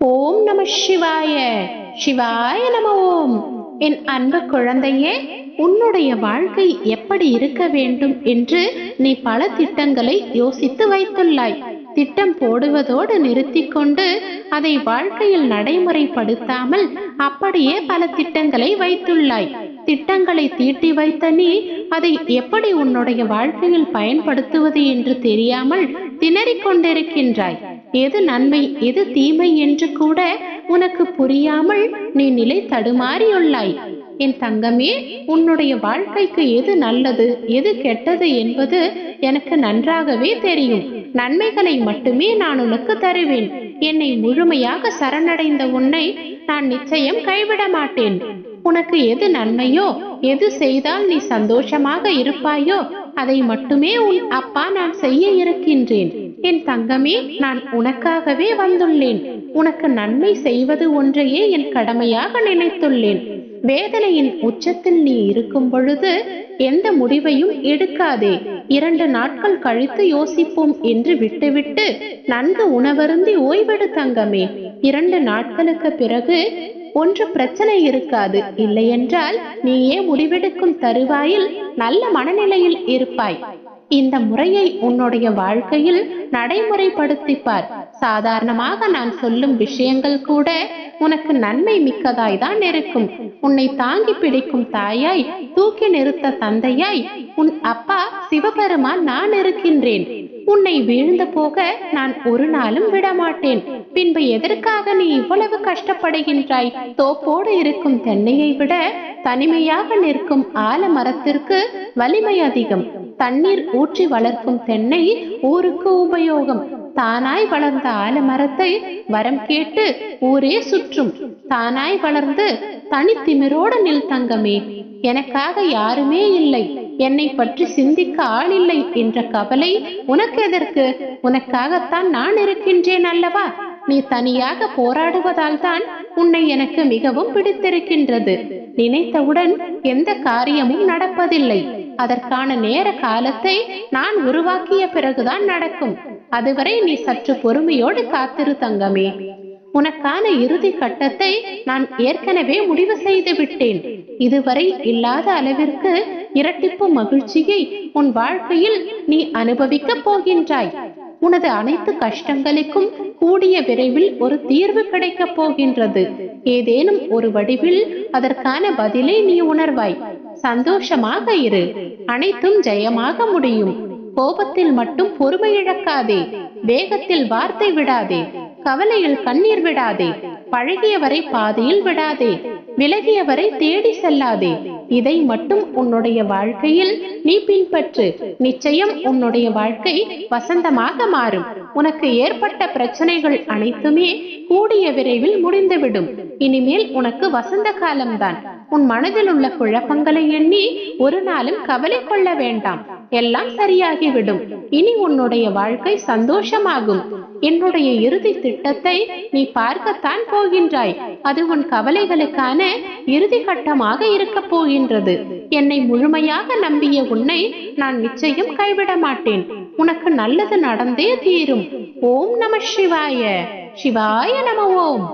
ஓம் நம சிவாய. சிவாய நம ஓம். என் அன்பு குழந்தையே உன்னுடைய வாழ்க்கை எப்படி இருக்க வேண்டும் என்று நீ பல திட்டங்களை யோசித்து வைத்துள்ளாய். திட்டம் போடுவதோடு நிறுத்தி கொண்டு அதை வாழ்க்கையில் நடைமுறைப்படுத்தாமல் அப்படியே பல திட்டங்களை வைத்துள்ளாய். திட்டங்களை தீட்டி வைத்த நீ அதை எப்படி உன்னுடைய வாழ்க்கையில் பயன்படுத்துவது என்று தெரியாமல் திணறிக் கொண்டிருக்கின்றாய். எது நன்மை எது தீமை என்று கூட உனக்கு புரியாமல் நீ நிலை தடுமாறியுள்ளாய். என் தங்கமே உன்னுடைய வாழ்க்கைக்கு எது நல்லது எது கெட்டது என்பது எனக்கு நன்றாகவே தெரியும். நன்மைகளை மட்டுமே நான் உனக்கு தருவேன். என்னை முழுமையாக சரணடைந்த உன்னை நான் நிச்சயம் கைவிட மாட்டேன். உனக்கு எது நன்மையோ எது செய்தால் நீ சந்தோஷமாக இருப்பாயோ அதை மட்டுமே உன் அப்பா நான் செய்ய இருக்கின்றேன். என் தங்கமே நான் உனக்காகவே வந்துள்ளேன். உனக்கு நன்மை செய்வது ஒன்றையே என் கடமையாக நினைத்துள்ளேன். வேதனையின் உச்சத்தில் நீ இருக்கும் பொழுது எந்த முடிவையும் எடுக்காதே. இரண்டு நாட்கள் கழித்து யோசிப்போம் என்று விட்டுவிட்டு நன்கு உணவருந்தி ஓய்வெடு தங்கமே. இரண்டு நாட்களுக்கு பிறகு ஒன்று பிரச்சனை இருக்காது. இல்லையென்றால் நீயே முடிவெடுக்கும் தருவாயில் நல்ல மனநிலையில் இருப்பாய். இந்த முறையை உன்னுடைய வாழ்க்கையில் நடைமுறைப்படுத்திப்பார். சாதாரணமாக நான் சொல்லும் விஷயங்கள் கூட உனக்கு நன்மை மிக்கதாய் தான் இருக்கும். உன்னை தாங்கி பிடிக்கும் தாயாய் தூக்கி நிறுத்த தந்தையாய் உன் அப்பா சிவபெருமான் நான் இருக்கின்றேன். உன்னை வீழ்ந்து போக நான் ஒரு நாளும் விடமாட்டேன். பின்பு எதற்காக நீ இவ்வளவு கஷ்டப்படுகின்றாய்? தோப்போடு இருக்கும் தென்னையை விட தனிமையாக நிற்கும் ஆலமரத்திற்கு வலிமை அதிகம். தண்ணீர் ஊற்றி வளர்க்கும் தென்னை ஊருக்கு உபயோகம். தானாய் வளர்ந்த ஆலமரத்தை வரம் கேட்டு ஊரே சுற்றும். தானாய் வளர்ந்து தனித்திமிரோட நில் தங்கமே. எனக்காக யாருமே இல்லை. என்னை பற்றி சிந்திக்க ஆள் இல்லை என்ற கவலை உனக்கு எதற்கு? உனக்காகத்தான் நான் இருக்கின்றேன் அல்லவா? நீ தனியாக போராடுவதால் தான் உன்னை எனக்கு மிகவும் பிடித்திருக்கின்றது. நினைத்தவுடன் எந்த காரியமும் நடப்பதில்லை. அதற்கான நேர காலத்தை நான் உருவாக்கிய பிறகுதான் நடக்கும். அதுவரை நீ சற்று பொறுமையோடு காத்திரு தங்கமே. உனக்கான இறுதி கட்டத்தை நான் ஏற்கனவே முடிவு செய்து விட்டேன். இதுவரை இல்லாத அளவிற்கு இரட்டிப்பு மகிழ்ச்சியை உன் வாழ்க்கையில் நீ அனுபவிக்கப் போகின்றாய். உனது அனைத்து கஷ்டங்களுக்கும் கூடிய விரைவில் ஒரு தீர்வு கிடைக்கப் போகின்றது. ஏதேனும் ஒரு வடிவில் அதற்கான பதிலை நீ உணர்வாய். சந்தோஷமாக இரு. அனைத்தும் ஜெயமாக முடியும். கோபத்தில் மட்டும் பொறுமை இழக்காதே. வேகத்தில் வார்த்தை விடாதே. கவலையில் கண்ணீர் விடாதே. பழகியவரை பாதையில் விடாதே. விலகியவரை தேடி செல்லாதே. இதை மட்டும் உன்னுடைய வாழ்க்கையில் நீ பின்பற்று. நிச்சயம் உன்னுடைய வாழ்க்கை வசந்தமாக மாறும். உனக்கு ஏற்பட்ட பிரச்சனைகள் அனைத்துமே கூடிய விரைவில் முடிந்துவிடும். இனிமேல் உனக்கு வசந்த காலம்தான். உன் மனதில் உள்ள குழப்பங்களை எண்ணி ஒரு நாளும் கவலை கொள்ள வேண்டாம். எல்லாம் சரியாகிவிடும். இனி உன்னுடைய வாழ்க்கை சந்தோஷமாகும். என்னுடைய இறுதி திட்டத்தை நீ பார்க்கத்தான் போகின்றாய். அது உன் கவலைகளுக்கான இறுதி கட்டமாக இருக்க போகின்றது. என்னை முழுமையாக நம்பிய உன்னை நான் நிச்சயம் கைவிட மாட்டேன். உனக்கு நல்லது நடந்தே தீரும். ஓம் நம சிவாய. சிவாய நம ஓம்.